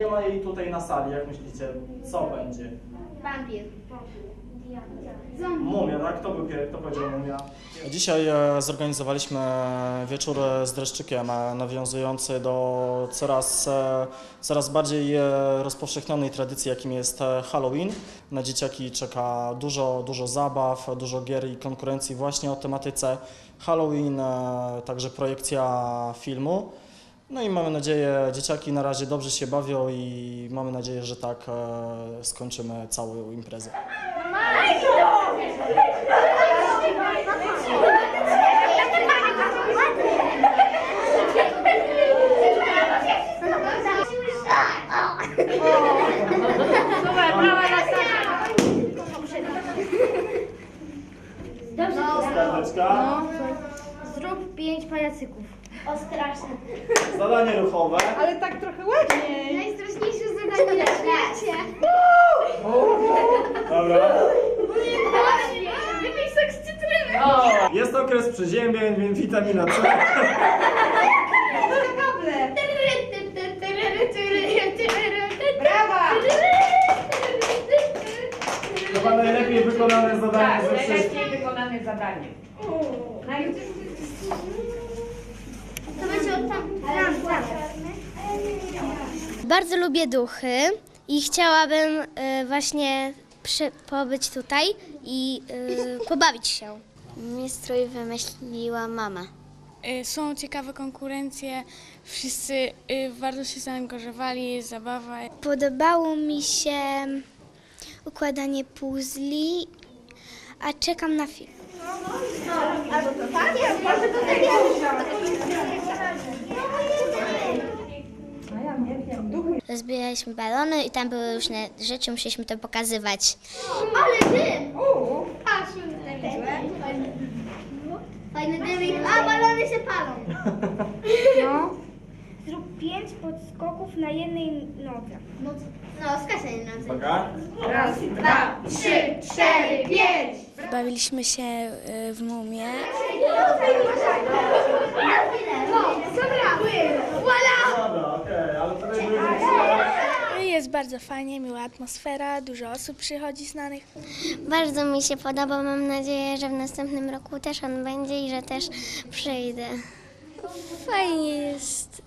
Nie ma jej tutaj na sali, jak myślicie, co będzie? Wampir. Mumia, tak? Kto był? Kto powiedział mumia? Dzisiaj e, zorganizowaliśmy wieczór z dreszczykiem, e, nawiązujący do coraz, e, coraz bardziej e, rozpowszechnionej tradycji, jakim jest e, Halloween. Na dzieciaki czeka dużo, dużo zabaw, dużo gier i konkurencji właśnie o tematyce Halloween, e, także projekcja filmu. No i mamy nadzieję, dzieciaki na razie dobrze się bawią i mamy nadzieję, że tak e, skończymy całą imprezę. Dobrze. Karteczka, Zrób pięć pajacyków. O, straszne. zadanie ruchowe. Ale tak trochę ładniej. Najstraszniejsze zadanie na świecie. Dobra. Wypij sok z cytryny. Jest okres przeziębień, więc witamina C. Dobre. Brawa. Chyba najlepiej wykonane zadanie Tak, ze wszystkich. najlepiej wykonane zadanie. To będzie od tam. Tam, tam. Bardzo lubię duchy i chciałabym y, właśnie przy, pobyć tutaj i y, pobawić się. Mi strój wymyśliła mama. Y, Są ciekawe konkurencje, wszyscy bardzo się zaangażowali, zabawa. Podobało mi się układanie puzli, a czekam na film. Zbieraliśmy balony i tam były różne rzeczy, musieliśmy to pokazywać. Ale dym! Patrz, Fajny dymik. A, balony się palą. No. Zrób pięć podskoków na jednej nodze. No, no coś. Uwaga. Raz, dwa, trzy, cztery, pięć. Bawiliśmy się y, w mumie. Dobra, okej, ale to będzie Jest bardzo fajnie, miła atmosfera, dużo osób przychodzi znanych. Bardzo mi się podoba. Mam nadzieję, że w następnym roku też on będzie i że też przyjdę. Fajnie jest.